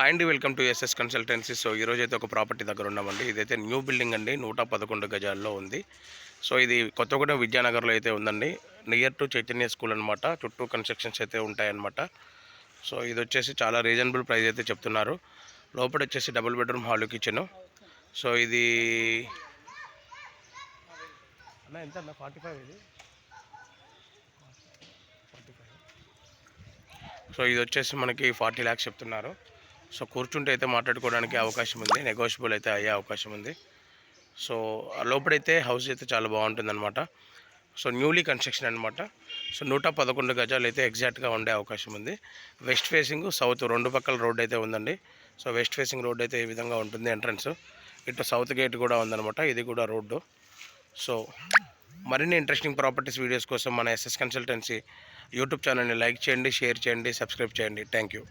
Hi అండి welcome to SS consultancy so ఈరోజు అయితే ఒక ప్రాపర్టీ దగ్గర ఉన్నామండి. ఇదైతే న్యూ బిల్డింగ్ అండి నూట పదకొండు గజాల్లో ఉంది. సో ఇది కొత్తగూడెం విద్యానగర్లో అయితే ఉందండి. నియర్ టు చైతన్య స్కూల్ అనమాట చుట్టూ కన్స్ట్రక్షన్స్ అయితే ఉంటాయన్నమాట. సో ఇది వచ్చేసి చాలా రీజనబుల్ ప్రైస్ అయితే చెప్తున్నారు. లోపల వచ్చేసి double bedroom hall kitchen so ఇది ఎంత అన్న? ఫార్టీ ఫైవ్ ఇది? సో ఇది వచ్చేసి మనకి ఫార్టీ ల్యాక్స్ చెప్తున్నారు. సో కూర్చుంటే అయితే మాట్లాడుకోవడానికి అవకాశం ఉంది నెగోషియబుల్ అయితే అయ్యే అవకాశం ఉంది. సో ఆ హౌస్ అయితే చాలా బాగుంటుంది అనమాట సో న్యూలీ కన్స్ట్రక్షన్ అనమాట సో నూట పదకొండు గజాలు అయితే ఎగ్జాక్ట్గా ఉండే అవకాశం ఉంది. వెస్ట్ ఫేసింగ్ సౌత్ రెండు పక్కల రోడ్ అయితే ఉందండి. సో వెస్ట్ ఫేసింగ్ రోడ్ అయితే ఈ విధంగా ఉంటుంది ఎంట్రన్స్ ఇటు సౌత్ గేట్ కూడా ఉందన్నమాట ఇది కూడా రోడ్డు. సో మరిన్ని ఇంట్రెస్టింగ్ ప్రాపర్టీస్ వీడియోస్ కోసం మన ఎస్ఎస్ కన్సల్టెన్సీ యూట్యూబ్ ఛానల్ని లైక్ చేయండి షేర్ చేయండి సబ్స్క్రైబ్ చేయండి. Thank you